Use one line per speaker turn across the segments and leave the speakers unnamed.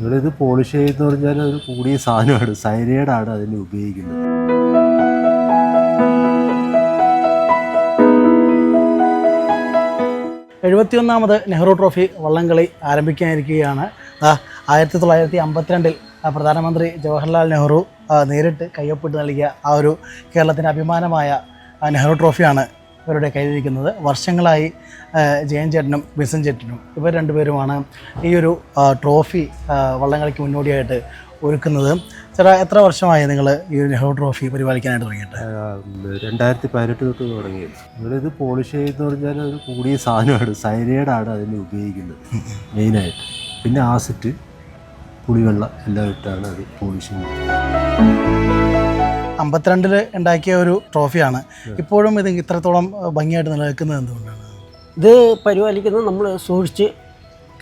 നിങ്ങളിത് പോളിഷ് ചെയ്യുന്ന പറഞ്ഞാൽ ഒരു കൂടിയ സാധനമാണ്. സൈനൈഡാണ് അതിന് ഉപയോഗിക്കുന്നത്.
എഴുപത്തിയൊന്നാമത് നെഹ്റു ട്രോഫി വള്ളംകളി ആരംഭിക്കാനിരിക്കുകയാണ്. ആയിരത്തി തൊള്ളായിരത്തി അമ്പത്തിരണ്ടിൽ പ്രധാനമന്ത്രി ജവഹർലാൽ നെഹ്റു നേരിട്ട് കയ്യൊപ്പിട്ട് നൽകിയ ആ ഒരു കേരളത്തിന്റെ അഭിമാനമായ നെഹ്റു ട്രോഫിയാണ് ഇവരുടെ കയ്യിലിരിക്കുന്നത്. വർഷങ്ങളായി ജയൻ ചേട്ടനും ബിസൻ ചേട്ടനും ഇവർ രണ്ടുപേരുമാണ് ഈ ഒരു ട്രോഫി വള്ളംകളിക്ക് മുന്നോടിയായിട്ട് ഒരുക്കുന്നത്. ചേട്ടാ എത്ര വർഷമായി നിങ്ങൾ ഈ ഒരു നെഹ്റു ട്രോഫി പരിപാലിക്കാനായിട്ട് തുടങ്ങിയിട്ട്?
രണ്ടായിരത്തി പതിനെട്ട് തൊട്ട് തുടങ്ങിയത് നിങ്ങളിത് പോളിഷ് ചെയ്തെന്ന് പറഞ്ഞാൽ ഒരു കൂടിയ സാധനമാണ്. സൈനൈഡാണ് അതിന് ഉപയോഗിക്കുന്നത് മെയിനായിട്ട്. പിന്നെ ആസിറ്റ് പുളിവെള്ളം എല്ലാം ഇട്ടാണ് അത് പോളിഷ് ചെയ്യുന്നത്.
അമ്പത്തിരണ്ടിൽ ഉണ്ടാക്കിയ ഒരു ട്രോഫിയാണ്. ഇപ്പോഴും ഇത് ഇത്രത്തോളം ഭംഗിയായിട്ട് നിലനിൽക്കുന്നത് എന്തുകൊണ്ടാണ്?
ഇത് പരിപാലിക്കുന്നത് നമ്മൾ സൂക്ഷിച്ച്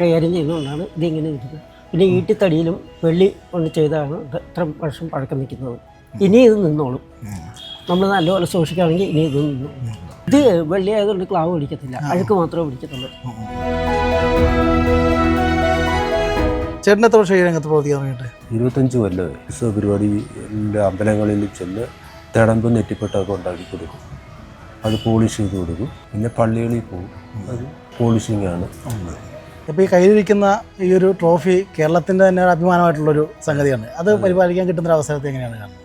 കൈകാര്യം ചെയ്യുന്നതുകൊണ്ടാണ് ഇതിങ്ങനെ ഇരിക്കുന്നത്. പിന്നെ ഈട്ടിത്തടിയിലും വെള്ളി കൊണ്ട് ചെയ്താണ് ഇത് ഇത്ര വർഷം പഴക്കം നിൽക്കുന്നത്. ഇനി ഇത് നിന്നോളും. നമ്മൾ നല്ലപോലെ സൂക്ഷിക്കുകയാണെങ്കിൽ ഇനി ഇത് നിന്നു. ഇത് വെള്ളിയായതുകൊണ്ട് ക്ലാവ് പിടിക്കത്തില്ല. അഴുക്ക് മാത്രമേ പിടിക്കത്തുള്ളൂ.
ചേട്ടൻ എത്ര വർഷം ഈ രംഗത്ത് പ്രവർത്തിക്കാൻ തുടങ്ങിയിട്ട്?
ഇരുപത്തഞ്ച് കൊല്ലം ഉത്സവ പരിപാടി എല്ലാ അമ്പലങ്ങളിൽ ചെന്ന് തിടമ്പ് നെറ്റിപ്പെട്ടൊക്കെ ഉണ്ടാക്കി കൊടുക്കും. അത് പോളിഷ് ചെയ്ത് കൊടുക്കും. പിന്നെ പള്ളികളിൽ പോകും. അത് പോളിഷിംഗ് ആണ്.
ഇപ്പോൾ ഈ കയ്യിലിരിക്കുന്ന ഈ ഒരു ട്രോഫി കേരളത്തിന്റെ തന്നെ ഒരു അഭിമാനമായിട്ടുള്ളൊരു സംഗതിയാണ്. അത് പരിപാലിക്കാൻ കിട്ടുന്ന അവസരത്തെ എങ്ങനെയാണ് കാണുന്നത്?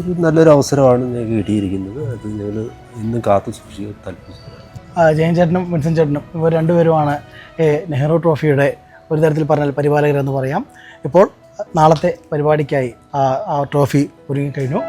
ഒരു നല്ലൊരു അവസരമാണ് ഞാൻ കിട്ടിയിരിക്കുന്നത്. അത് ഞങ്ങൾ ഇന്നും കാത്തു സൂക്ഷിക്കാൻ താല്പര്യം
ജയൻ ചേട്ടനും വിൻസൻ ചേട്ടനും ഇവർ രണ്ടുപേരുമാണ് നെഹ്റു ട്രോഫിയുടെ ഒരു തരത്തിൽ പറഞ്ഞാൽ പരിപാലകരെന്ന് പറയാം. ഇപ്പോൾ നാളത്തെ പരിപാടിക്കായി ആ ട്രോഫി ഒരുങ്ങിക്കഴിഞ്ഞു.